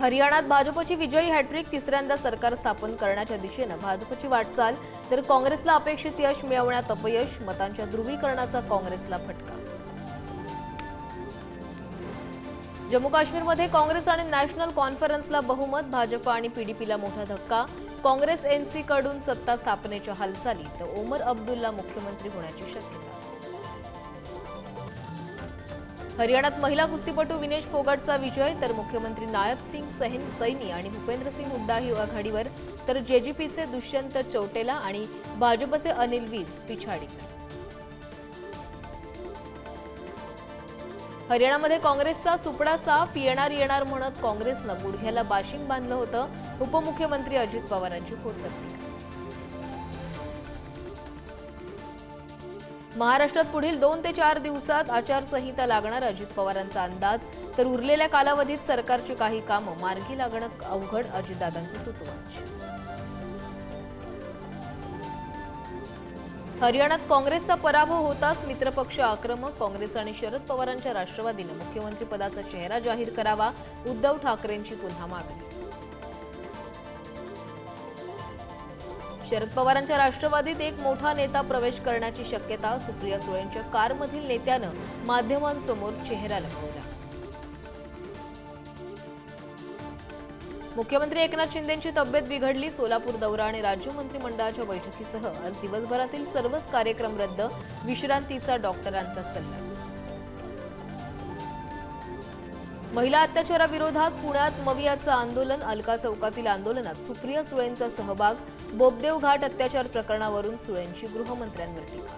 हरियाणात भाजपची विजयी हॅट्रिक तिसऱ्यांदा सरकार स्थापन करण्याच्या दिशेनं भाजपची वाटचाल तर काँग्रेसला अपेक्षित यश मिळवण्यात अपयश मतांच्या ध्रुवीकरणाचा काँग्रेसला फटका. जम्मू काश्मीरमध्ये काँग्रेस आणि नॅशनल कॉन्फरन्सला बहुमत भाजप आणि पीडीपीला मोठा धक्का. काँग्रेस एनसी कडून सत्ता स्थापनेच्या हालचाली तर ओमर अब्दुल्ला मुख्यमंत्री होण्याची शक्यता. हरियाणात महिला कुस्तीपटू विनेश फोगाटचा विजय तर मुख्यमंत्री नायब सिंग सैन सैनी आणि भूपेंद्र सिंग हुड्डा ही आघाडीवर तर जेजीपीचे दुष्यंत चौटेला आणि भाजपचे अनिल वीज पिछाडीवर हरियाणामध्ये काँग्रेसचा सुपडा साफ येणार येणार म्हणत काँग्रेसनं गुडघ्याला बाशिंग बांधलं होतं. उपमुख्यमंत्री अजित पवारांची खोचकली महाराष्ट्रात पुढील दोन ते चार दिवसात आचारसंहिता लागणार अजित पवारांचा अंदाज. तर उरलेल्या कालावधीत सरकारची काही कामं मार्गी लागणं अवघड अजितदादांचं सुतवाच हरियाणात काँग्रेसचा पराभव होताच मित्रपक्ष आक्रमक काँग्रेस आणि शरद पवारांच्या राष्ट्रवादीनं मुख्यमंत्रीपदाचा चेहरा जाहीर करावा उद्धव ठाकरेंची पुन्हा मागणी. शरद पवारांच्या राष्ट्रवादीत एक मोठा नेता प्रवेश करण्याची शक्यता सुप्रिया सुळेंच्या कारमधील नेत्यानं माध्यमांसमोर चेहरा लपवला. मुख्यमंत्री एकनाथ शिंदेची तब्येत बिघडली सोलापूर दौरा आणि राज्य मंत्रिमंडळाच्या बैठकीसह आज दिवसभरातील सर्वच कार्यक्रम रद्द विश्रांतीचा डॉक्टरांचा सल्ला. महिला अत्याचाराविरोधात पुण्यात मवियाचं आंदोलन अलका चौकातील आंदोलनात सुप्रिया सुळेंचा सहभाग बोबदेव घाट अत्याचार प्रकरणावरून सुळेंची गृहमंत्र्यांवर टीका.